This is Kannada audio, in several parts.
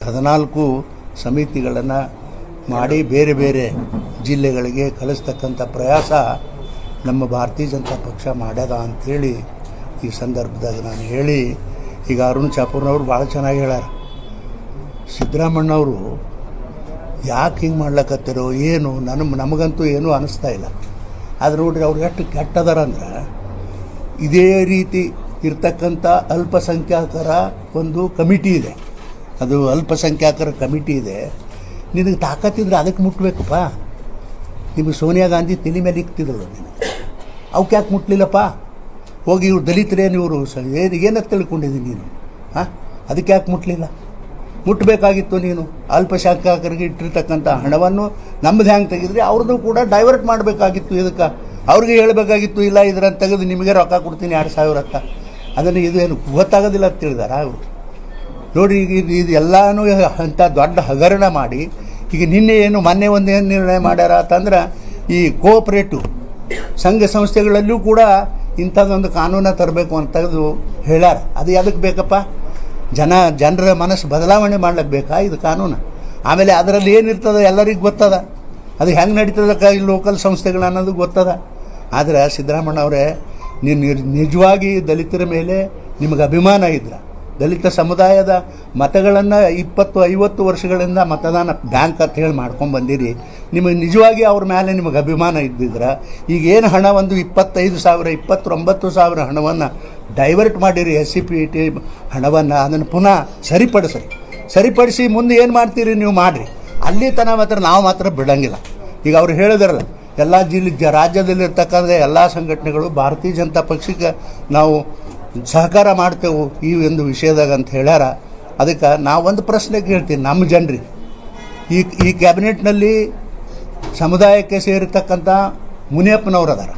ಹದಿನಾಲ್ಕು ಸಮಿತಿಗಳನ್ನು ಮಾಡಿ ಬೇರೆ ಬೇರೆ ಜಿಲ್ಲೆಗಳಿಗೆ ಕಲಿಸ್ತಕ್ಕಂಥ ಪ್ರಯಾಸ ನಮ್ಮ ಭಾರತೀಯ ಜನತಾ ಪಕ್ಷ ಮಾಡ್ಯದ ಅಂಥೇಳಿ ಈ ಸಂದರ್ಭದಾಗ ನಾನು ಹೇಳಿ, ಈಗ ಅರುಣ್ ಚಾಪೂರ್ನವ್ರು ಭಾಳ ಚೆನ್ನಾಗಿ ಹೇಳ್ಯಾರ. ಸಿದ್ದರಾಮಣ್ಣವರು ಯಾಕೆ ಹಿಂಗೆ ಮಾಡ್ಲಕತ್ತಿರೋ ಏನು ನನ್ನ ನಮಗಂತೂ ಏನೂ ಅನಿಸ್ತಾ ಇಲ್ಲ. ಆದ್ರೆ ನೋಡ್ರಿ ಅವ್ರು ಎಷ್ಟು ಕೆಟ್ಟದಾರ ಅಂದ್ರೆ ಇದೇ ರೀತಿ ಇರ್ತಕ್ಕಂಥ ಅಲ್ಪಸಂಖ್ಯಾತರ ಒಂದು ಕಮಿಟಿ ಇದೆ. ಅದು ಅಲ್ಪಸಂಖ್ಯಾತರ ಕಮಿಟಿ ಇದೆ. ನಿನಗೆ ತಾಕತ್ತಿದ್ರೆ ಅದಕ್ಕೆ ಮುಟ್ಬೇಕಪ್ಪ. ನಿಮಗೆ ಸೋನಿಯಾ ಗಾಂಧಿ ತಿಳಿ ಮೇಲೆ ಇಕ್ತಿದ್ರು ನೀನು. ಅವಕ್ಕೆ ಯಾಕೆ ಮುಟ್ಲಿಲ್ಲಪ್ಪ? ಹೋಗಿ ಇವ್ರು ದಲಿತರೇನು ಇವರು ಏನು ಏನಕ್ಕೆ ತಿಳ್ಕೊಂಡಿದ್ದೀನಿ ನೀನು? ಹಾಂ? ಅದಕ್ಕೆ ಯಾಕೆ ಮುಟ್ಲಿಲ್ಲ? ಮುಟ್ಟಬೇಕಾಗಿತ್ತು ನೀನು. ಅಲ್ಪಸಂಖ್ಯಾತರಿಗೆ ಇಟ್ಟಿರ್ತಕ್ಕಂಥ ಹಣವನ್ನು ನಮ್ಮದು ಹ್ಯಾಂಗೆ ತೆಗೆದ್ರಿ ಅವ್ರದ್ದು ಕೂಡ ಡೈವರ್ಟ್ ಮಾಡಬೇಕಾಗಿತ್ತು ಇದಕ್ಕೆ. ಅವ್ರಿಗೆ ಹೇಳಬೇಕಾಗಿತ್ತು, ಇಲ್ಲ ಇದ್ರಂತ ತೆಗೆದು ನಿಮಗೆ ರೊಕ್ಕ ಕೊಡ್ತೀನಿ ಎರಡು ಸಾವಿರ ಅಂತ. ಅದನ್ನು ಇದು ಏನು ಗೊತ್ತಾಗೋದಿಲ್ಲ ಅಂತ ತಿಳಿದಾರ ಅವರು ನೋಡಿ, ಈಗ ಇದು ಇದು ಎಲ್ಲನೂ ಅಂಥ ದೊಡ್ಡ ಹಗರಣ ಮಾಡಿ, ಈಗ ನಿನ್ನೆ ಏನು ಮೊನ್ನೆ ಒಂದು ಏನು ನಿರ್ಣಯ ಮಾಡ್ಯಾರ ಅಂತಂದ್ರೆ, ಈ ಕೋಆಪ್ರೇಟಿವ್ ಸಂಘ ಸಂಸ್ಥೆಗಳಲ್ಲೂ ಕೂಡ ಇಂಥದ್ದೊಂದು ಕಾನೂನ ತರಬೇಕು ಅಂತ ತೆಗೆದು ಹೇಳ್ಯಾರ. ಅದು ಯಾವುದಕ್ಕೆ ಬೇಕಪ್ಪ? ಜನ, ಜನರ ಮನಸ್ಸು ಬದಲಾವಣೆ ಮಾಡ್ಲಿಕ್ಕೆ ಬೇಕಾ? ಇದು ಕಾನೂನು. ಆಮೇಲೆ ಅದರಲ್ಲಿ ಏನಿರ್ತದೆ ಎಲ್ಲರಿಗೂ ಗೊತ್ತದ. ಅದು ಹೆಂಗೆ ನಡೀತದಕ್ಕ ಈ ಲೋಕಲ್ ಸಂಸ್ಥೆಗಳು ಅನ್ನೋದು ಗೊತ್ತದ. ಆದರೆ ಸಿದ್ದರಾಮಣ್ಣ ಅವರೇ ನೀವು ನಿಜವಾಗಿ ದಲಿತರ ಮೇಲೆ ನಿಮಗೆ ಅಭಿಮಾನ ಇದ್ರ. ದಲಿತ ಸಮುದಾಯದ ಮತಗಳನ್ನು ಇಪ್ಪತ್ತು, ಐವತ್ತು ವರ್ಷಗಳಿಂದ ಮತದಾನ ಬ್ಯಾಂಕ್ ಅಂತ ಹೇಳಿ ಮಾಡ್ಕೊಂಡು ಬಂದಿರಿ. ನಿಮಗೆ ನಿಜವಾಗಿ ಅವ್ರ ಮೇಲೆ ನಿಮಗೆ ಅಭಿಮಾನ ಇದ್ದಿದ್ರೆ. ಈಗ ಏನು ಹಣ ಒಂದು ಇಪ್ಪತ್ತೈದು ಸಾವಿರ, ಇಪ್ಪತ್ತೊಂಬತ್ತು ಸಾವಿರ ಹಣವನ್ನು ಡೈವರ್ಟ್ ಮಾಡಿರಿ ಎಸ್ ಸಿ ಪಿ ಟಿ ಹಣವನ್ನು, ಅದನ್ನು ಪುನಃ ಸರಿಪಡಿಸ್ರಿ. ಸರಿಪಡಿಸಿ ಮುಂದೆ ಏನು ಮಾಡ್ತೀರಿ ನೀವು ಮಾಡಿರಿ. ಅಲ್ಲಿ ತನಕ ಮಾತ್ರ ನಾವು ಮಾತ್ರ ಬಿಡೋಂಗಿಲ್ಲ. ಈಗ ಅವ್ರು ಹೇಳಿದ್ರಲ್ಲ, ಎಲ್ಲ ಜಿಲ್ಲೆ ರಾಜ್ಯದಲ್ಲಿರ್ತಕ್ಕಂಥ ಎಲ್ಲ ಸಂಘಟನೆಗಳು ಭಾರತೀಯ ಜನತಾ ಪಕ್ಷಕ್ಕೆ ನಾವು ಸಹಕಾರ ಮಾಡ್ತೇವೆ ಈ ಒಂದು ವಿಷಯದಾಗ ಅಂತ ಹೇಳ್ಯಾರ. ಅದಕ್ಕೆ ನಾವು ಒಂದು ಪ್ರಶ್ನೆ ಕೇಳ್ತೀನಿ ನಮ್ಮ ಜನರಿಗೆ ಈ ಈ ಕ್ಯಾಬಿನೆಟ್ನಲ್ಲಿ ಸಮುದಾಯಕ್ಕೆ ಸೇರಿರ್ತಕ್ಕಂಥ ಮುನಿಯಪ್ಪನವ್ರು ಅದಾರ.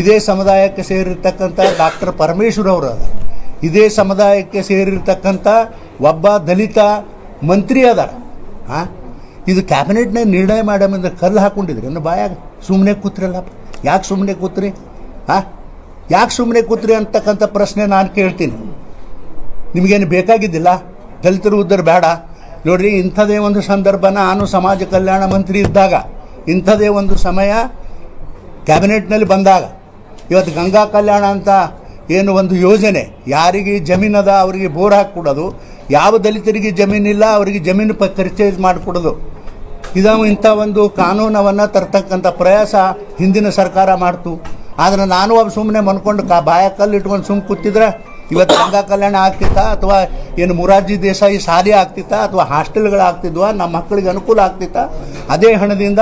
ಇದೇ ಸಮುದಾಯಕ್ಕೆ ಸೇರಿರ್ತಕ್ಕಂಥ ಡಾಕ್ಟರ್ ಪರಮೇಶ್ವರ್ ಅವರು ಅದಾರ. ಇದೇ ಸಮುದಾಯಕ್ಕೆ ಸೇರಿರ್ತಕ್ಕಂಥ ಒಬ್ಬ ದಲಿತ ಮಂತ್ರಿ ಅದಾರ. ಹಾಂ ಇದು ಕ್ಯಾಬಿನೆಟ್ನ ನಿರ್ಣಯ ಮಾಡಮಂದ್ರೆ ಕಲ್ಲು ಹಾಕ್ಕೊಂಡಿದ್ರಿ ಇನ್ನು ಬಾಯಾಗ ಸುಮ್ಮನೆ ಕೂತ್ರಲ್ಲ ಯಾಕೆ ಸುಮ್ಮನೆ ಕೂತ್ರಿ? ಹಾಂ ಯಾಕೆ ಸುಮ್ಮನೆ ಕೂತ್ರಿ ಅಂತಕ್ಕಂಥ ಪ್ರಶ್ನೆ ನಾನು ಕೇಳ್ತೀನಿ. ನಿಮಗೇನು ಬೇಕಾಗಿದ್ದಿಲ್ಲ? ದಲಿತರು ಉದ್ದರು ಬೇಡ. ನೋಡ್ರಿ, ಇಂಥದೇ ಒಂದು ಸಂದರ್ಭ ನಾನು ಸಮಾಜ ಕಲ್ಯಾಣ ಮಂತ್ರಿ ಇದ್ದಾಗ, ಇಂಥದೇ ಒಂದು ಸಮಯ ಕ್ಯಾಬಿನೆಟ್ನಲ್ಲಿ ಬಂದಾಗ, ಇವತ್ತು ಗಂಗಾ ಕಲ್ಯಾಣ ಅಂತ ಏನು ಒಂದು ಯೋಜನೆ, ಯಾರಿಗೆ ಜಮೀನದ ಅವರಿಗೆ ಬೋರ್ ಹಾಕಿಕೊಡೋದು, ಯಾವ ದಲಿತರಿಗೆ ಜಮೀನಿಲ್ಲ, ಅವರಿಗೆ ಜಮೀನು ಪ ಪರ್ಚೇಸ್ ಮಾಡಿಕೊಡೋದು. ಇದು ಇಂಥ ಒಂದು ಕಾನೂನವನ್ನು ತರ್ತಕ್ಕಂಥ ಪ್ರಯಾಸ ಹಿಂದಿನ ಸರ್ಕಾರ ಮಾಡ್ತು. ಆದರೆ ನಾನು ಒಬ್ಬ ಸುಮ್ಮನೆ ಮನ್ಕೊಂಡು ಕಾ ಬಾಯ ಕಲ್ಲು ಇಟ್ಕೊಂಡು ಸುಮ್ಮನೆ ಕೂತಿದ್ರೆ ಇವತ್ತು ಗಂಗಾ ಕಲ್ಯಾಣ ಆಗ್ತಿತ್ತಾ? ಅಥವಾ ಏನು ಮುರಾರ್ಜಿ ದೇಸಾಯಿ ಶಾಲೆ ಆಗ್ತಿತ್ತಾ? ಅಥವಾ ಹಾಸ್ಟೆಲ್ಗಳು ಆಗ್ತಿದ್ವಾ? ನಮ್ಮ ಮಕ್ಕಳಿಗೆ ಅನುಕೂಲ ಆಗ್ತಿತ್ತಾ? ಅದೇ ಹಣದಿಂದ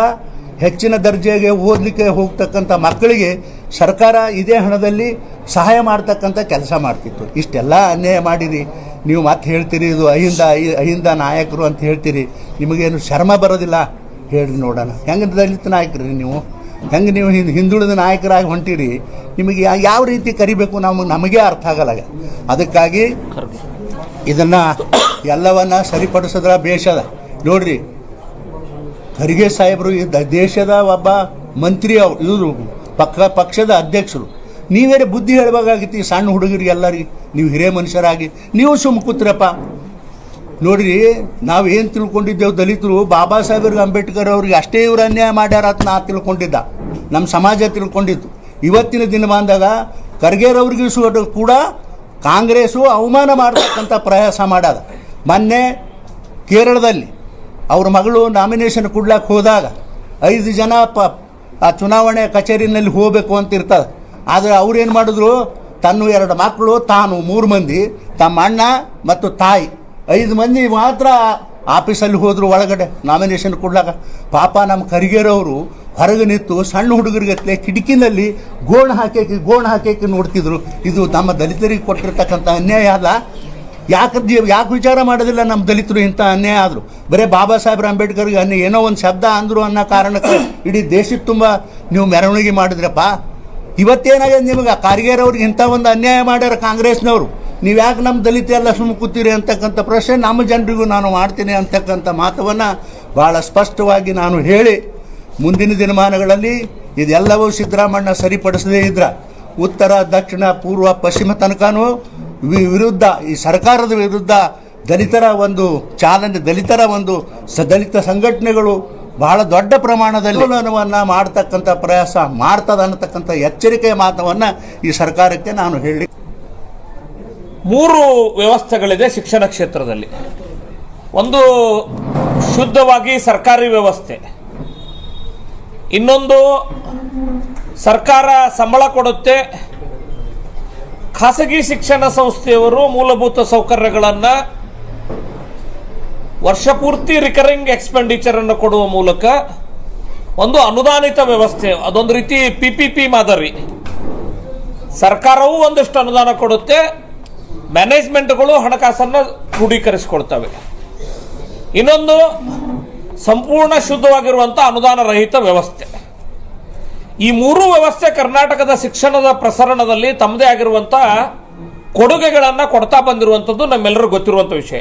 ಹೆಚ್ಚಿನ ದರ್ಜೆಗೆ ಓದಲಿಕ್ಕೆ ಹೋಗ್ತಕ್ಕಂಥ ಮಕ್ಕಳಿಗೆ ಸರ್ಕಾರ ಇದೇ ಹಣದಲ್ಲಿ ಸಹಾಯ ಮಾಡ್ತಕ್ಕಂಥ ಕೆಲಸ ಮಾಡ್ತಿತ್ತು. ಇಷ್ಟೆಲ್ಲ ಅನ್ಯಾಯ ಮಾಡಿರಿ. ನೀವು ಮತ್ತೆ ಹೇಳ್ತೀರಿ, ಇದು ಅಹಿಂದ ಅಹಿ- ಅಹಿಂದ ನಾಯಕರು ಅಂತ ಹೇಳ್ತೀರಿ. ನಿಮಗೇನು ಶರ್ಮ ಬರೋದಿಲ್ಲ? ಹೇಳಿ ನೋಡೋಣ. ಹೆಂಗೆ ದಲಿತ ನಾಯಕರಿ ನೀವು? ಹೆಂಗೆ ನೀವು ಹಿಂದ್ ಹಿಂದುಳಿದ ನಾಯಕರಾಗಿ ಹೊಂಟಿರಿ, ನಿಮಗೆ ಯಾವ ರೀತಿ ಕರಿಬೇಕು ನಮಗೆ ನಮಗೆ ಅರ್ಥ ಆಗಲ್ಲ ಅದಕ್ಕಾಗಿ ಇದನ್ನು ಎಲ್ಲವನ್ನ ಸರಿಪಡಿಸಿದ್ರ ಬೇಷದ ನೋಡ್ರಿ, ಖರ್ಗೆ ಸಾಹೇಬರು ದೇಶದ ಒಬ್ಬ ಮಂತ್ರಿ ಅವ್ರು, ಇವರು ಪಕ್ಕ ಪಕ್ಷದ ಅಧ್ಯಕ್ಷರು. ನೀವೇನೇ ಬುದ್ಧಿ ಹೇಳಬೇಕಾಗಿತ್ತು, ಈ ಸಣ್ಣ ಹುಡುಗರಿಗೆ ಎಲ್ಲರಿಗೆ ನೀವು ಹಿರಿಯ ಮನುಷ್ಯರಾಗಿ, ನೀವು ಸುಮ್ಮ ಕೂತ್ರಪ್ಪ. ನೋಡ್ರಿ ಏನು ತಿಳ್ಕೊಂಡಿದ್ದೇವೆ ದಲಿತರು, ಬಾಬಾ ಸಾಹೇಬ್ರಿಗೆ ಅಂಬೇಡ್ಕರ್ ಅವ್ರಿಗೆ ಅಷ್ಟೇ ಇವ್ರು ಅನ್ಯಾಯ ಮಾಡ್ಯಾರ ಅಂತ ನಾ ತಿಳ್ಕೊಂಡಿದ್ದ. ನಮ್ಮ ಸಮಾಜ ತಿಳ್ಕೊಂಡಿತ್ತು. ಇವತ್ತಿನ ದಿನಮಾನದಾಗ ಖರ್ಗೆರವ್ರಿಗೆ ಸು- ಕೂಡ ಕಾಂಗ್ರೆಸ್ಸು ಅವಮಾನ ಮಾಡ್ತಕ್ಕಂಥ ಪ್ರಯಾಸ ಮಾಡ್ಯದ. ಮೊನ್ನೆ ಕೇರಳದಲ್ಲಿ ಅವ್ರ ಮಗಳು ನಾಮಿನೇಷನ್ ಕೊಡ್ಲಕ್ಕೆ ಹೋದಾಗ ಐದು ಜನ ಪ, ಆ ಚುನಾವಣೆ ಕಚೇರಿನಲ್ಲಿ ಹೋಗಬೇಕು ಅಂತ ಇರ್ತದೆ. ಆದರೆ ಅವ್ರೇನು ಮಾಡಿದ್ರು, ತನ್ನ ಎರಡು ಮಕ್ಕಳು ತಾನು ಮೂರು ಮಂದಿ ತಮ್ಮ ಅಣ್ಣ ಮತ್ತು ತಾಯಿ. ಐದು ಮಂದಿ ಮಾತ್ರ ಆಫೀಸಲ್ಲಿ ಹೋದರು ಒಳಗಡೆ ನಾಮಿನೇಷನ್ ಕೊಡ್ಲಾಕ ಪಾಪ ನಮ್ಮ ಕರಿಗೇರವರು ಹೊರಗೆ ನಿಂತು ಸಣ್ಣ ಹುಡುಗರಿಗೆ ಕಿಟಕಿನಲ್ಲಿ ಗೋಣ ಹಾಕಿ ಗೋಣ ಹಾಕಿ ನೋಡ್ತಿದ್ರು. ಇದು ನಮ್ಮ ದಲಿತರಿಗೆ ಕೊಟ್ಟಿರ್ತಕ್ಕಂಥ ಅನ್ಯಾಯ ಅಲ್ಲ. ಯಾಕೆ ಯಾಕೆ ವಿಚಾರ ಮಾಡೋದಿಲ್ಲ ನಮ್ಮ ದಲಿತರು ಇಂಥ ಅನ್ಯಾಯ ಆದರು. ಬರೀ ಬಾಬಾ ಸಾಹೇಬ್ರ ಅಂಬೇಡ್ಕರ್ಗೆ ಅನ್ನೋ ಏನೋ ಒಂದು ಶಬ್ದ ಅಂದರು ಅನ್ನೋ ಕಾರಣಕ್ಕೆ ಇಡೀ ದೇಶಕ್ಕೆ ತುಂಬ ನೀವು ಮೆರವಣಿಗೆ ಮಾಡಿದ್ರಪ್ಪ. ಇವತ್ತೇನಾಗಿದೆ ನಿಮಗೆ? ಕಾರ್ಗೇರವ್ರಿಗೆ ಇಂಥ ಒಂದು ಅನ್ಯಾಯ ಮಾಡ್ಯಾರ ಕಾಂಗ್ರೆಸ್ನವರು. ನೀವು ಯಾಕೆ ನಮ್ಮ ದಲಿತ ಎಲ್ಲ ಸುಮ್ಮ ಕೂತೀರಿ ಅಂತಕ್ಕಂಥ ಪ್ರಶ್ನೆ ನಮ್ಮ ಜನರಿಗೂ ನಾನು ಮಾಡ್ತೀನಿ ಅಂತಕ್ಕಂಥ ಮಾತವನ್ನು ಭಾಳ ಸ್ಪಷ್ಟವಾಗಿ ನಾನು ಹೇಳಿ ಮುಂದಿನ ದಿನಮಾನಗಳಲ್ಲಿ ಇದೆಲ್ಲವೂ ಸಿದ್ದರಾಮಣ್ಣ ಸರಿಪಡಿಸದೇ ಇದ್ರ ಉತ್ತರ, ದಕ್ಷಿಣ, ಪೂರ್ವ, ಪಶ್ಚಿಮ ತನಕನೂ ವಿರುದ್ಧ, ಈ ಸರ್ಕಾರದ ವಿರುದ್ಧ ದಲಿತರ ಒಂದು ಚಾಲನೆ, ದಲಿತರ ಒಂದು ಸ ದಲಿತ ಸಂಘಟನೆಗಳು ಬಹಳ ದೊಡ್ಡ ಪ್ರಮಾಣದಲ್ಲಿ ಆಂದೋಲನವನ್ನು ಮಾಡ್ತಕ್ಕಂಥ ಪ್ರಯಾಸ ಮಾಡ್ತದೆ ಅನ್ನತಕ್ಕಂಥ ಎಚ್ಚರಿಕೆಯ ಮಾತವನ್ನು ಈ ಸರ್ಕಾರಕ್ಕೆ ನಾನು ಹೇಳಿ ಮೂರು ವ್ಯವಸ್ಥೆಗಳಿದೆ ಶಿಕ್ಷಣ ಕ್ಷೇತ್ರದಲ್ಲಿ. ಒಂದು ಶುದ್ಧವಾಗಿ ಸರ್ಕಾರಿ ವ್ಯವಸ್ಥೆ. ಇನ್ನೊಂದು ಸರ್ಕಾರ ಸಂಬಳ ಕೊಡುತ್ತೆ. ಖಾಸಗಿ ಶಿಕ್ಷಣ ಸಂಸ್ಥೆಯವರು ಮೂಲಭೂತ ಸೌಕರ್ಯಗಳನ್ನು ವರ್ಷಪೂರ್ತಿ ರಿಕರಿಂಗ್ ಎಕ್ಸ್ಪೆಂಡಿಚರ್ ಅನ್ನು ಕೊಡುವ ಮೂಲಕ ಒಂದು ಅನುದಾನಿತ ವ್ಯವಸ್ಥೆ, ಅದೊಂದು ರೀತಿ ಪಿ ಪಿ ಪಿ ಮಾದರಿ. ಸರ್ಕಾರವೂ ಒಂದಷ್ಟು ಅನುದಾನ ಕೊಡುತ್ತೆ. ಮ್ಯಾನೇಜ್ಮೆಂಟ್ಗಳು ಹಣಕಾಸನ್ನು ಕ್ರೋಢೀಕರಿಸಿಕೊಡ್ತವೆ ಇನ್ನೊಂದು, ಸಂಪೂರ್ಣ ಶುದ್ಧವಾಗಿರುವಂಥ ಅನುದಾನ ರಹಿತ ವ್ಯವಸ್ಥೆ. ಈ ಮೂರು ವ್ಯವಸ್ಥೆ ಕರ್ನಾಟಕದ ಶಿಕ್ಷಣದ ಪ್ರಸರಣದಲ್ಲಿ ತಮ್ಮದೇ ಆಗಿರುವಂಥ ಕೊಡುಗೆಗಳನ್ನು ಕೊಡ್ತಾ ಬಂದಿರುವಂಥದ್ದು ನಮ್ಮೆಲ್ಲರೂ ಗೊತ್ತಿರುವಂಥ ವಿಷಯ.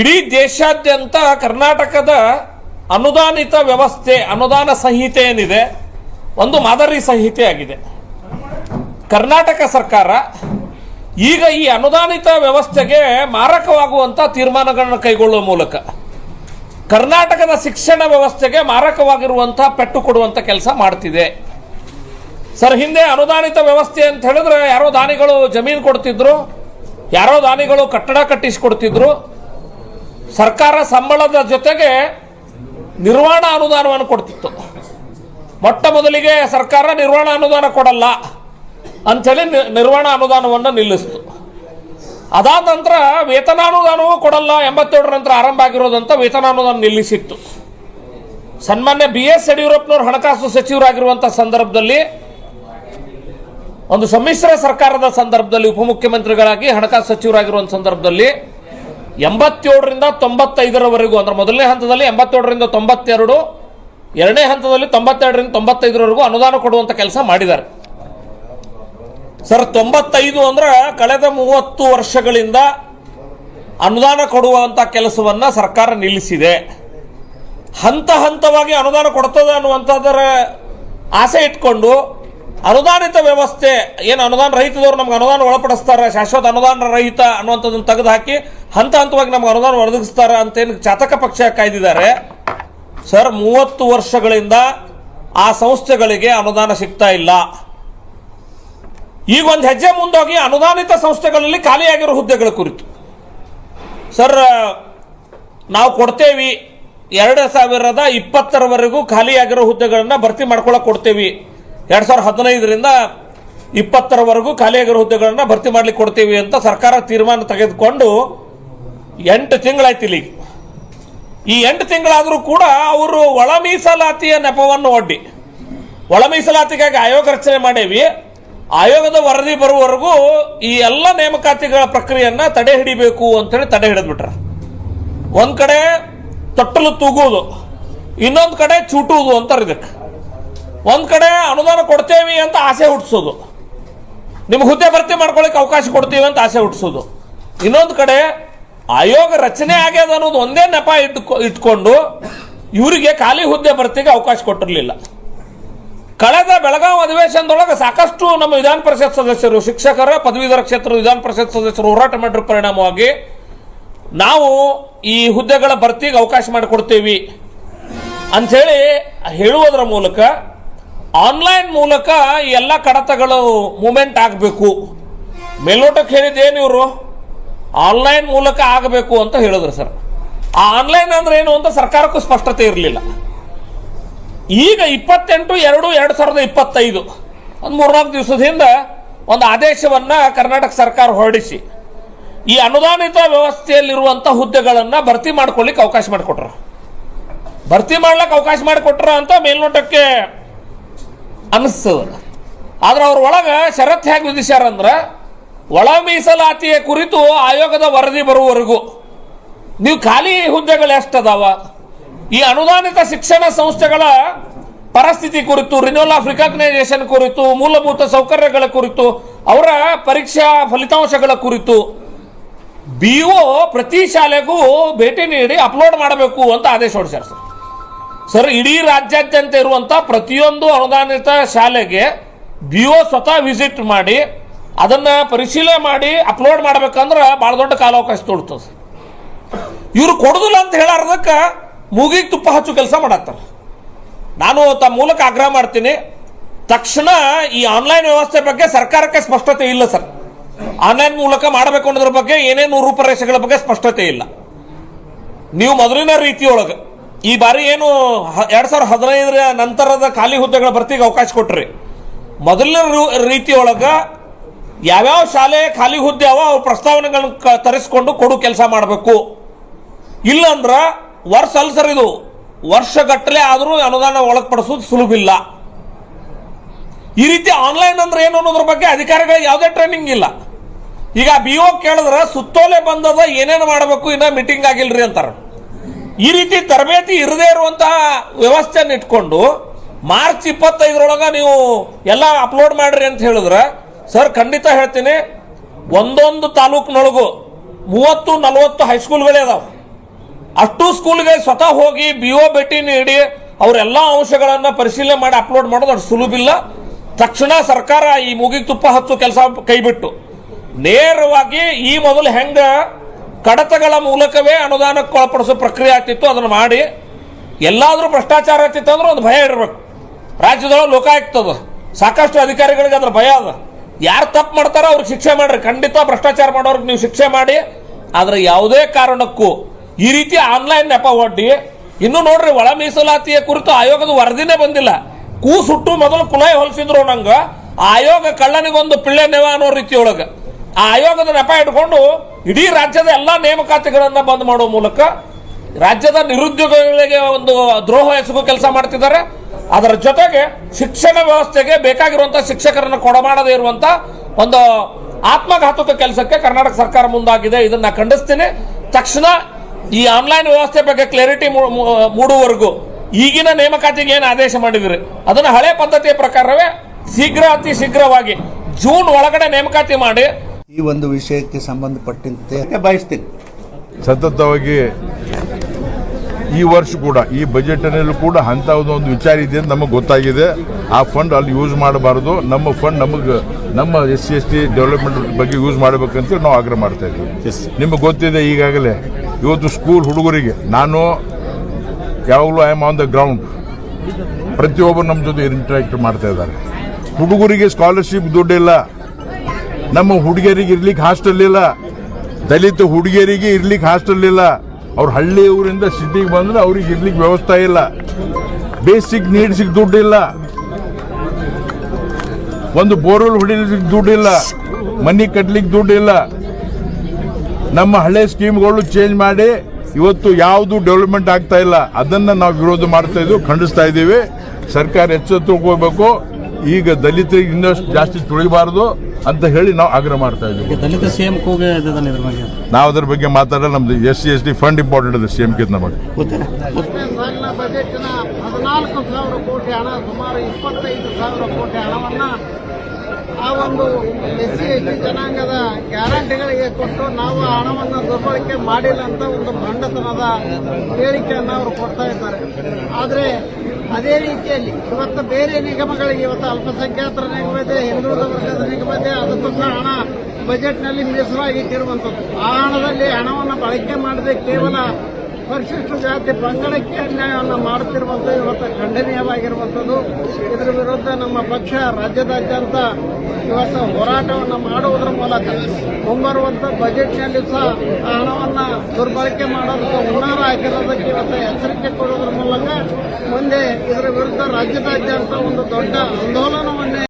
ಇಡೀ ದೇಶಾದ್ಯಂತ ಕರ್ನಾಟಕದ ಅನುದಾನಿತ ವ್ಯವಸ್ಥೆ, ಅನುದಾನ ಸಂಹಿತೆ ಏನಿದೆ, ಒಂದು ಮಾದರಿ ಸಂಹಿತೆ ಆಗಿದೆ ಕರ್ನಾಟಕ ಸರ್ಕಾರ ಈಗ ಈ ಅನುದಾನಿತ ವ್ಯವಸ್ಥೆಗೆ ಮಾರಕವಾಗುವಂಥ ತೀರ್ಮಾನಗಳನ್ನು ಕೈಗೊಳ್ಳುವ ಮೂಲಕ ಕರ್ನಾಟಕದ ಶಿಕ್ಷಣ ವ್ಯವಸ್ಥೆಗೆ ಮಾರಕವಾಗಿರುವಂಥ ಪೆಟ್ಟು ಕೊಡುವಂಥ ಕೆಲಸ ಮಾಡ್ತಿದೆ. ಸರ್, ಹಿಂದೆ ಅನುದಾನಿತ ವ್ಯವಸ್ಥೆ ಅಂತ ಹೇಳಿದ್ರೆ ಯಾರೋ ದಾನಿಗಳು ಜಮೀನು ಕೊಡ್ತಿದ್ರು, ಯಾರೋ ದಾನಿಗಳು ಕಟ್ಟಡ ಕಟ್ಟಿಸಿಕೊಡ್ತಿದ್ರು. ಸರ್ಕಾರ ಸಂಬಳದ ಜೊತೆಗೆ ನಿರ್ವಹಣಾ ಅನುದಾನವನ್ನು ಕೊಡ್ತಿತ್ತು. ಮೊಟ್ಟ ಮೊದಲಿಗೆ ಸರ್ಕಾರ ನಿರ್ವಹಣಾ ಅನುದಾನ ಕೊಡಲ್ಲ. ಅಂಥೇಳಿ ನಿರ್ವಹಣಾ ಅನುದಾನವನ್ನು ನಿಲ್ಲಿಸ್ತು. ಅದಾದ ನಂತರ ವೇತನಾನುದಾನವೂ ಕೊಡಲ್ಲ, ಎಂಬತ್ತೇಳರ ನಂತರ ಆರಂಭ ಆಗಿರೋದಂತ ವೇತನಾನುದಾನ ನಿಲ್ಲಿಸಿತ್ತು. ಸನ್ಮಾನ್ಯ ಬಿ ಎಸ್ ಯಡಿಯೂರಪ್ಪನವರು ಹಣಕಾಸು ಸಚಿವರಾಗಿರುವಂಥ ಸಂದರ್ಭದಲ್ಲಿ, ಒಂದು ಸಮ್ಮಿಶ್ರ ಸರ್ಕಾರದ ಸಂದರ್ಭದಲ್ಲಿ ಉಪಮುಖ್ಯಮಂತ್ರಿಗಳಾಗಿ ಹಣಕಾಸು ಸಚಿವರಾಗಿರುವಂಥ ಸಂದರ್ಭದಲ್ಲಿ ಎಂಬತ್ತೇಳರಿಂದ ತೊಂಬತ್ತೈದರವರೆಗೂ, ಅಂದರೆ ಮೊದಲನೇ ಹಂತದಲ್ಲಿ ಎಂಬತ್ತೇಳರಿಂದ ತೊಂಬತ್ತೆರಡು, ಎರಡನೇ ಹಂತದಲ್ಲಿ ತೊಂಬತ್ತೆರಡರಿಂದ ತೊಂಬತ್ತೈದರವರೆಗೂ ಅನುದಾನ ಕೊಡುವಂಥ ಕೆಲಸ ಮಾಡಿದ್ದಾರೆ. ಸರ್, ತೊಂಬತ್ತೈದು ಅಂದ್ರೆ ಕಳೆದ ಮೂವತ್ತು ವರ್ಷಗಳಿಂದ ಅನುದಾನ ಕೊಡುವಂಥ ಕೆಲಸವನ್ನು ಸರ್ಕಾರ ನಿಲ್ಲಿಸಿದೆ. ಹಂತ ಹಂತವಾಗಿ ಅನುದಾನ ಕೊಡ್ತದೆ ಅನ್ನುವಂಥದ್ದರ ಆಸೆ ಇಟ್ಕೊಂಡು ಅನುದಾನಿತ ವ್ಯವಸ್ಥೆ, ಏನು ಅನುದಾನ ರಹಿತದವ್ರು ನಮ್ಗೆ ಅನುದಾನ ಒಳಪಡಿಸ್ತಾರೆ, ಶಾಶ್ವತ ಅನುದಾನ ರಹಿತ ಅನ್ನುವಂಥದ್ದನ್ನು ತೆಗೆದು ಹಾಕಿ ಹಂತ ಹಂತವಾಗಿ ನಮ್ಗೆ ಅನುದಾನ ಒದಗಿಸ್ತಾರೆ ಅಂತೇನು ಚಾತಕ ಪಕ್ಷ ಕಾಯ್ದಿದ್ದಾರೆ. ಸರ್, ಮೂವತ್ತು ವರ್ಷಗಳಿಂದ ಆ ಸಂಸ್ಥೆಗಳಿಗೆ ಅನುದಾನ ಸಿಗ್ತಾ ಇಲ್ಲ. ಈಗ ಒಂದು ಹೆಜ್ಜೆ ಮುಂದೋಗಿ ಅನುದಾನಿತ ಸಂಸ್ಥೆಗಳಲ್ಲಿ ಖಾಲಿಯಾಗಿರೋ ಹುದ್ದೆಗಳ ಕುರಿತು. ಸರ್ ನಾವು ಕೊಡ್ತೇವಿ ಎರಡು ಸಾವಿರದ ಇಪ್ಪತ್ತರವರೆಗೂ ಖಾಲಿಯಾಗಿರೋ ಹುದ್ದೆಗಳನ್ನು ಭರ್ತಿ ಮಾಡ್ಕೊಳಕ್ಕೆ ಕೊಡ್ತೇವಿ. ಎರಡು ಸಾವಿರದ ಹದಿನೈದರಿಂದ ಇಪ್ಪತ್ತರವರೆಗೂ ಖಾಲಿಯಾಗಿರೋ ಹುದ್ದೆಗಳನ್ನು ಭರ್ತಿ ಮಾಡ್ಲಿಕ್ಕೆ ಕೊಡ್ತೀವಿ ಅಂತ ಸರ್ಕಾರ ತೀರ್ಮಾನ ತೆಗೆದುಕೊಂಡು ಎಂಟು ತಿಂಗಳಾಯ್ತು ಇಲ್ಲಿಗೆ. ಈ ಎಂಟು ತಿಂಗಳಾದರೂ ಕೂಡ ಅವರು ಒಳ ಮೀಸಲಾತಿಯ ನೆಪವನ್ನು ಒಡ್ಡಿ. ಒಳ ಮೀಸಲಾತಿಗಾಗಿ ಆಯೋಗ ರಚನೆ ಮಾಡೇವಿ. ಆಯೋಗದ ವರದಿ ಬರುವವರೆಗೂ ಈ ಎಲ್ಲ ನೇಮಕಾತಿಗಳ ಪ್ರಕ್ರಿಯೆಯನ್ನ ತಡೆ ಹಿಡಿಬೇಕು ಅಂತೇಳಿ ತಡೆ ಹಿಡಿದ್ಬಿಟ್ರ. ಒಂದ್ ಕಡೆ ತೊಟ್ಟಲು ತೂಗುವುದು, ಇನ್ನೊಂದು ಕಡೆ ಚೂಟುವುದು ಅಂತಾರೆ ಇದಕ್ಕೆ. ಒಂದು ಕಡೆ ಅನುದಾನ ಕೊಡ್ತೇವಿ ಅಂತ ಆಸೆ ಹುಟ್ಟಿಸೋದು ನಿಮ್ಗೆ ಹುದ್ದೆ ಭರ್ತಿ ಮಾಡ್ಕೊಳ್ಳಿಕ್ಕೆ ಅವಕಾಶ ಕೊಡ್ತೀವಿ ಅಂತ ಆಸೆ ಹುಟ್ಟಿಸೋದು ಇನ್ನೊಂದು ಕಡೆ ಆಯೋಗ ರಚನೆ ಆಗ್ಯದ ಅನ್ನೋದು ಒಂದೇ ನೆಪ ಇಟ್ಕೊ, ಇಟ್ಕೊಂಡು ಇವರಿಗೆ ಖಾಲಿ ಹುದ್ದೆ ಭರ್ತಿಗೆ ಅವಕಾಶ ಕೊಟ್ಟಿರಲಿಲ್ಲ. ಕಳೆದ ಬೆಳಗಾವಿ ಅಧಿವೇಶನದೊಳಗೆ ಸಾಕಷ್ಟು ನಮ್ಮ ವಿಧಾನ ಪರಿಷತ್ ಸದಸ್ಯರು, ಶಿಕ್ಷಕರ, ಪದವೀಧರ ಕ್ಷೇತ್ರ ವಿಧಾನ ಪರಿಷತ್ ಸದಸ್ಯರು ಹೋರಾಟ ಮಾಡಿರೋ ಪರಿಣಾಮವಾಗಿ ನಾವು ಈ ಹುದ್ದೆಗಳ ಭರ್ತಿಗೆ ಅವಕಾಶ ಮಾಡಿಕೊಡ್ತೀವಿ ಅಂಥೇಳಿ ಹೇಳುವುದರ ಮೂಲಕ ಆನ್ಲೈನ್ ಮೂಲಕ ಈ ಎಲ್ಲ ಕಡತಗಳು ಮೂಮೆಂಟ್ ಆಗಬೇಕು. ಮೇಲ್ನೋಟಕ್ಕೆ ಹೇಳಿದ್ದೇನು ಇವರು? ಆನ್ಲೈನ್ ಮೂಲಕ ಆಗಬೇಕು ಅಂತ ಹೇಳಿದ್ರು ಸರ್. ಆ ಆನ್ಲೈನ್ ಅಂದ್ರೆ ಏನು ಅಂತ ಸರ್ಕಾರಕ್ಕೂ ಸ್ಪಷ್ಟತೆ ಇರಲಿಲ್ಲ. ಈಗ ಇಪ್ಪತ್ತೆಂಟು, ಎರಡು ಎರಡು ಸಾವಿರದ ಇಪ್ಪತ್ತೈದು. ಒಂದು ಮೂರ್ನಾಲ್ಕು ದಿವಸದ ಹಿಂದೆ ಒಂದು ಆದೇಶವನ್ನ ಕರ್ನಾಟಕ ಸರ್ಕಾರ ಹೊರಡಿಸಿ. ಈ ಅನುದಾನಿತ ವ್ಯವಸ್ಥೆಯಲ್ಲಿರುವಂಥ ಹುದ್ದೆಗಳನ್ನು ಭರ್ತಿ ಮಾಡ್ಕೊಳ್ಳಿಕ್ಕೆ ಅವಕಾಶ ಮಾಡಿಕೊಟ್ರು. ಭರ್ತಿ ಮಾಡ್ಲಿಕ್ಕೆ ಅವಕಾಶ ಮಾಡಿಕೊಟ್ರ ಅಂತ ಮೇಲ್ನೋಟಕ್ಕೆ ಅನಿಸ್ತದ ಆದ್ರೆ ಅವ್ರ ಒಳಗೆ ಷರತ್ತು ಹೇಗೆ ವಿಧಿಸ್ಯಾರಂದ್ರೆ ಒಳ ಮೀಸಲಾತಿಯ ಕುರಿತು ಆಯೋಗದ ವರದಿ ಬರುವವರೆಗೂ. ನೀವು ಖಾಲಿ ಹುದ್ದೆಗಳು ಎಷ್ಟದಾವ ಈ ಅನುದಾನಿತ ಶಿಕ್ಷಣ ಸಂಸ್ಥೆಗಳ ಪರಿಸ್ಥಿತಿ ಕುರಿತು ರಿನ್ಯೂವಲ್ ಆಫ್ ರಿಕಗ್ನೈಸೇಷನ್ ಕುರಿತು, ಮೂಲಭೂತ ಸೌಕರ್ಯಗಳ ಕುರಿತು, ಅವರ ಪರೀಕ್ಷಾ ಫಲಿತಾಂಶಗಳ ಕುರಿತು ಬಿ ಒ ಪ್ರತಿ ಶಾಲೆಗೂ ಭೇಟಿ ನೀಡಿ ಅಪ್ಲೋಡ್ ಮಾಡಬೇಕು ಅಂತ ಆದೇಶ ಹೊರಡಿಸ್ಯಾರ ಸರ್. ಸರ್, ಇಡೀ ರಾಜ್ಯಾದ್ಯಂತ ಇರುವಂಥ ಪ್ರತಿಯೊಂದು ಅನುದಾನಿತ ಶಾಲೆಗೆ ಬಿ ಒ ಸ್ವತಃ ವಿಸಿಟ್ ಮಾಡಿ, ಅದನ್ನ ಪರಿಶೀಲನೆ ಮಾಡಿ ಅಪ್ಲೋಡ್ ಮಾಡ್ಬೇಕಂದ್ರೆ ಭಾಳ ದೊಡ್ಡ ಕಾಲಾವಕಾಶ ತೋರ್ತದೆ ಇವರು ಕೊಡುದಿಲ್ಲ ಅಂತ ಹೇಳಾರ್ದಕ್ಕೆ ಮೂಗಿಗೆ ತುಪ್ಪ ಹಚ್ಚು ಕೆಲಸ ಮಾಡತ್ತಾರ. ನಾನು ತಮ್ಮ ಮೂಲಕ ಆಗ್ರಹ ಮಾಡ್ತೀನಿ, ತಕ್ಷಣ ಈ ಆನ್ಲೈನ್ ವ್ಯವಸ್ಥೆ ಬಗ್ಗೆ ಸರ್ಕಾರಕ್ಕೆ ಸ್ಪಷ್ಟತೆ ಇಲ್ಲ ಸರ್. ಆನ್ಲೈನ್ ಮೂಲಕ ಮಾಡಬೇಕು ಅನ್ನೋದ್ರ ಬಗ್ಗೆ ಏನೇನು ರೂಪರೇಷೆಗಳ ಬಗ್ಗೆ ಸ್ಪಷ್ಟತೆ ಇಲ್ಲ. ನೀವು ಮೊದಲಿನ ರೀತಿಯೊಳಗೆ ಈ ಬಾರಿ ಏನು ಎರಡು ಸಾವಿರದ ಹದಿನೈದರ ನಂತರದ ಖಾಲಿ ಹುದ್ದೆಗಳ ಭರ್ತಿಗೆ ಅವಕಾಶ ಕೊಟ್ರಿ. ಮೊದಲಿನ ರೀತಿಯೊಳಗ ಯಾವ್ಯಾವ ಶಾಲೆ ಖಾಲಿ ಹುದ್ದೆ ಅವ ಪ್ರಸ್ತಾವನೆಗಳನ್ನ ತರಿಸ್ಕೊಂಡು ಕೊಡು ಕೆಲಸ ಮಾಡಬೇಕು. ಇಲ್ಲಂದ್ರ ವರ್ಷ ಅಲ್ಲ ಸರ್ ಇದು. ವರ್ಷಗಟ್ಟಲೆ ಆದರೂ ಅನುದಾನ ಒಳಪಡಿಸೋದು ಸುಲಭಿಲ್ಲ ಈ ರೀತಿ ಆನ್ಲೈನ್ ಅಂದ್ರೆ ಏನು ಅನ್ನೋದ್ರ ಬಗ್ಗೆ ಅಧಿಕಾರಿಗಳಿಗೆ ಯಾವುದೇ ಟ್ರೈನಿಂಗ್ ಇಲ್ಲ. ಈಗ ಬಿ ಓ ಕೇಳಿದ್ರೆ ಸುತ್ತೋಲೆ ಬಂದದ ಏನೇನು ಮಾಡಬೇಕು, ಇನ್ನ ಮೀಟಿಂಗ್ ಆಗಿಲ್ರಿ ಅಂತಾರೆ. ಈ ರೀತಿ ತರಬೇತಿ ಇರದೇ ಇರುವಂತಹ ವ್ಯವಸ್ಥೆಯನ್ನು ಇಟ್ಕೊಂಡು ಮಾರ್ಚ್ ಇಪ್ಪತ್ತೈದರೊಳಗೆ ನೀವು ಎಲ್ಲ ಅಪ್ಲೋಡ್ ಮಾಡ್ರಿ ಅಂತ ಹೇಳಿದ್ರೆ, ಸರ್ ಖಂಡಿತ ಹೇಳ್ತೀನಿ, ಒಂದೊಂದು ತಾಲೂಕಿನೊಳಗು ಮೂವತ್ತು ನಲವತ್ತು ಹೈಸ್ಕೂಲ್ಗಳೇ ಅದಾವೆ. ಅಷ್ಟು ಸ್ಕೂಲ್ಗೆ ಸ್ವತಃ ಹೋಗಿ ಬಿ ಒ ಭೇಟಿ ನೀಡಿ ಅವರೆಲ್ಲ ಅಂಶಗಳನ್ನು ಪರಿಶೀಲನೆ ಮಾಡಿ ಅಪ್ಲೋಡ್ ಮಾಡೋದು ಅಷ್ಟು ಸುಲಭಿಲ್ಲ ತಕ್ಷಣ ಸರ್ಕಾರ ಈ ಮೂಗಿಗೆ ತುಪ್ಪ ಹಚ್ಚು ಕೆಲಸ ಕೈಬಿಟ್ಟು ನೇರವಾಗಿ ಈ ಮೊದಲು ಹೆಂಗ ಕಡತಗಳ ಮೂಲಕವೇ ಅನುದಾನಕ್ಕೆ ಒಳಪಡಿಸೋ ಪ್ರಕ್ರಿಯೆ ಆಗ್ತಿತ್ತು ಅದನ್ನು ಮಾಡಿ. ಎಲ್ಲಾದರೂ ಭ್ರಷ್ಟಾಚಾರ ಆಗ್ತಿತ್ತು ಅಂದ್ರೆ ಒಂದು ಭಯ ಇರಬೇಕು. ರಾಜ್ಯದೊಳಗೆ ಲೋಕಾಯುಕ್ತ ಅದ. ಸಾಕಷ್ಟು ಅಧಿಕಾರಿಗಳಿಗೆ ಅದ್ರ ಭಯ ಅದ. ಯಾರು ತಪ್ಪು ಮಾಡ್ತಾರೋ ಅವ್ರಿಗೆ ಶಿಕ್ಷೆ ಮಾಡ್ರಿ. ಖಂಡಿತ ಭ್ರಷ್ಟಾಚಾರ ಮಾಡೋರಿಗೆ ನೀವು ಶಿಕ್ಷೆ ಮಾಡಿ. ಆದ್ರೆ ಯಾವುದೇ ಕಾರಣಕ್ಕೂ ಈ ರೀತಿ ಆನ್ಲೈನ್ ನೆಪ ಒಡ್ಡಿ. ಇನ್ನು ನೋಡ್ರಿ ಒಳ ಮೀಸಲಾತಿಯ ಕುರಿತು ಆಯೋಗದ ವರದಿನೇ ಬಂದಿಲ್ಲ. ಕೂ ಸುಟ್ಟು ಮೊದಲು ಕುಲಾಯಿ ಹೊಲಿಸಿದ್ರು ನಂಗ. ಆಯೋಗ ಕಳ್ಳನಿಗೊಂದು ಪಿಳ್ಳೆ ನೆವ ಅನ್ನೋ ರೀತಿಯೊಳಗ ಆ ಆಯೋಗದ ನೆಪ ಇಟ್ಕೊಂಡು ಇಡೀ ರಾಜ್ಯದ ಎಲ್ಲಾ ನೇಮಕಾತಿಗಳನ್ನು ಬಂದ್ ಮಾಡುವ ಮೂಲಕ ರಾಜ್ಯದ ನಿರುದ್ಯೋಗಿಗಳಿಗೆ ಒಂದು ದ್ರೋಹ ಎಸಗೋ ಕೆಲಸ ಮಾಡ್ತಿದ್ದಾರೆ. ಅದರ ಜೊತೆಗೆ ಶಿಕ್ಷಣ ವ್ಯವಸ್ಥೆಗೆ ಬೇಕಾಗಿರುವಂತಹ ಶಿಕ್ಷಕರನ್ನು ಕೊಡಮಾಡದೇ ಇರುವಂತ ಒಂದು ಆತ್ಮಘಾತಕ ಕೆಲಸಕ್ಕೆ ಕರ್ನಾಟಕ ಸರ್ಕಾರ ಮುಂದಾಗಿದೆ. ಇದನ್ನ ಖಂಡಿಸ್ತೀನಿ. ತಕ್ಷಣ ಈ ಆನ್ಲೈನ್ ವ್ಯವಸ್ಥೆ ಬಗ್ಗೆ ಕ್ಲಾರಿಟಿ ಮೂಡುವವರೆಗೂ ಈಗಿನ ನೇಮಕಾತಿಗೆ ಏನು ಆದೇಶ ಮಾಡಿದ್ರಿ? ಅದನ್ನು ಹಳೆ ಪದ್ಧತಿಯ ಪ್ರಕಾರವೇ ಶೀಘ್ರ ಅತಿ ಶೀಘ್ರವಾಗಿ ಜೂನ್ ಒಳಗಡೆ ನೇಮಕಾತಿ ಮಾಡಿ. ಈ ಒಂದು ವಿಷಯಕ್ಕೆ ಸಂಬಂಧಪಟ್ಟಂತೆ ಬಯಸ್ತೀನಿ. ಸತತವಾಗಿ ಈ ವರ್ಷ ಕೂಡ ಈ ಬಜೆಟ್ನಲ್ಲೂ ಕೂಡ ಒಂದು ವಿಚಾರ ಇದೆ ಅಂತ ನಮಗೆ ಗೊತ್ತಾಗಿದೆ. ಆ ಫಂಡ್ ಅಲ್ಲಿ ಯೂಸ್ ಮಾಡಬಾರದು. ನಮ್ಮ ಫಂಡ್ ನಮಗೆ ನಮ್ಮ S C S T development ಬಗ್ಗೆ ಯೂಸ್ ಮಾಡಬೇಕಂತ ನಾವು ಆಗ್ರಹ ಮಾಡ್ತಾ ಇದ್ದೀವಿ. ನಿಮಗೆ ಗೊತ್ತಿದೆ ಈಗಾಗಲೇ. ಇವತ್ತು ಸ್ಕೂಲ್ ಹುಡುಗರಿಗೆ, ನಾನು ಯಾವಾಗಲೂ I am on the ground ಪ್ರತಿಯೊಬ್ಬರು ನಮ್ಮ ಜೊತೆ ಇಂಟ್ರಾಕ್ಟ್ ಮಾಡ್ತಾ ಇದ್ದಾರೆ. ಹುಡುಗರಿಗೆ ಸ್ಕಾಲರ್ಶಿಪ್ ದುಡ್ಡಿಲ್ಲ. ನಮ್ಮ ಹುಡುಗಿಯರಿಗೆ ಇರ್ಲಿಕ್ಕೆ ಹಾಸ್ಟೆಲ್ ಇಲ್ಲ. ದಲಿತ ಹುಡುಗಿಯರಿಗೆ ಇರ್ಲಿಕ್ಕೆ ಹಾಸ್ಟೆಲ್ ಇಲ್ಲ. ಅವ್ರು ಹಳ್ಳಿ ಊರಿಂದ ಸಿಟಿಗೆ ಬಂದ್ರೆ ಅವ್ರಿಗೆ ಇರ್ಲಿಕ್ಕೆ ವ್ಯವಸ್ಥೆ ಇಲ್ಲ. ಬೇಸಿಕ್ ನೀಡ್ಸಿಗೆ ದುಡ್ಡಿಲ್ಲ. ಒಂದು ಬೋರ್ವೆಲ್ ಹೊಡಿಲಿಕ್ಕೆ ದುಡ್ಡಿಲ್ಲ. ಮನಿ ಕಟ್ಲಿಕ್ಕೆ ದುಡ್ಡಿಲ್ಲ. ನಮ್ಮ ಹಳೆ ಸ್ಕೀಮ್ಗಳು ಚೇಂಜ್ ಮಾಡಿ ಇವತ್ತು ಯಾವುದು ಡೆವಲಪ್ಮೆಂಟ್ ಆಗ್ತಾ ಇಲ್ಲ ಅದನ್ನು ನಾವು ವಿರೋಧ ಮಾಡ್ತಾ ಇದ್ದೀವಿ ಖಂಡಿಸ್ತಾ ಇದ್ದೀವಿ. ಸರ್ಕಾರ ಎಚ್ಚೆತ್ತುಕೋಬೇಕು ಈಗ ದಲಿತರಿಗೆ ಇನ್ನಷ್ಟು ಜಾಸ್ತಿ ತುಳಿಬಾರದು ಅಂತ ಹೇಳಿ ನಾವು ಆಗ್ರಹ ಮಾಡ್ತಾ ಇದ್ದೀವಿ. ದಲಿತ ಸಿಎಂ ನಾವು ಅದ್ರ ಬಗ್ಗೆ ಮಾತಾಡಲ್ಲ ನಮ್ದು S C S T fund important ಇದೆ ಸಿಎಂ ಕಿತ್ ನಮಗೆ ಹದಿನಾಲ್ಕು ಸಾವಿರ ಕೋಟಿ ಹಣ ಸುಮಾರು ಇಪ್ಪತ್ತೈದು ಸಾವಿರ ಕೋಟಿ ಹಣವನ್ನು ಆ ಒಂದು ಎಸ್ ಸಿ ಎಸ್ ಜನಾಂಗದ ಗ್ಯಾರಂಟಿಗಳಿಗೆ ಕೊಟ್ಟು ನಾವು ಹಣವನ್ನು ದುರ್ಬಳಕೆ ಮಾಡಿಲ್ಲ ಅಂತ ಒಂದು ಭಂಡತನದ ಹೇಳಿಕೆಯನ್ನು ಅವರು ಕೊಡ್ತಾ ಇದ್ದಾರೆ. ಆದರೆ ಅದೇ ರೀತಿಯಲ್ಲಿ ಇವತ್ತು ಬೇರೆ ನಿಗಮಗಳಿಗೆ ಇವತ್ತು ಅಲ್ಪಸಂಖ್ಯಾತರ ನಿಗಮ ಇದೆ, ಹಿಂದುಳಿದ ವರ್ಗದ ಹಣ ಬಜೆಟ್ನಲ್ಲಿ ಮೀಸಲಾಗಿಟ್ಟಿರುವಂಥದ್ದು ಆ ಹಣದಲ್ಲಿ ಹಣವನ್ನು ಬಳಕೆ ಮಾಡದೆ ಕೇವಲ ಪರಿಶಿಷ್ಟ ಜಾತಿ ಪಂಗಡಕ್ಕೆ ಅನ್ಯಾಯವನ್ನು ಮಾಡುತ್ತಿರುವಂತಹ ಇವತ್ತು ಖಂಡನೀಯವಾಗಿರುವಂಥದ್ದು. ಇದರ ವಿರುದ್ಧ ನಮ್ಮ ಪಕ್ಷ ರಾಜ್ಯದಾದ್ಯಂತ ಇವತ್ತು ಹೋರಾಟವನ್ನು ಮಾಡುವುದರ ಮೂಲಕ ಮುಂಬರುವಂಥ ಬಜೆಟ್ನಲ್ಲಿ ಸಹ ಆ ಹಣವನ್ನು ದುರ್ಬಳಕೆ ಮಾಡೋದಕ್ಕೆ ಹುನ್ನಾರ ಹಾಕಿರೋದಕ್ಕೆ ಇವತ್ತು ಎಚ್ಚರಿಕೆ ಕೊಡುವುದರ ಮೂಲಕ ಮುಂದೆ ಇದರ ವಿರುದ್ಧ ರಾಜ್ಯದಾದ್ಯಂತ ಒಂದು ದೊಡ್ಡ ಆಂದೋಲನವನ್ನು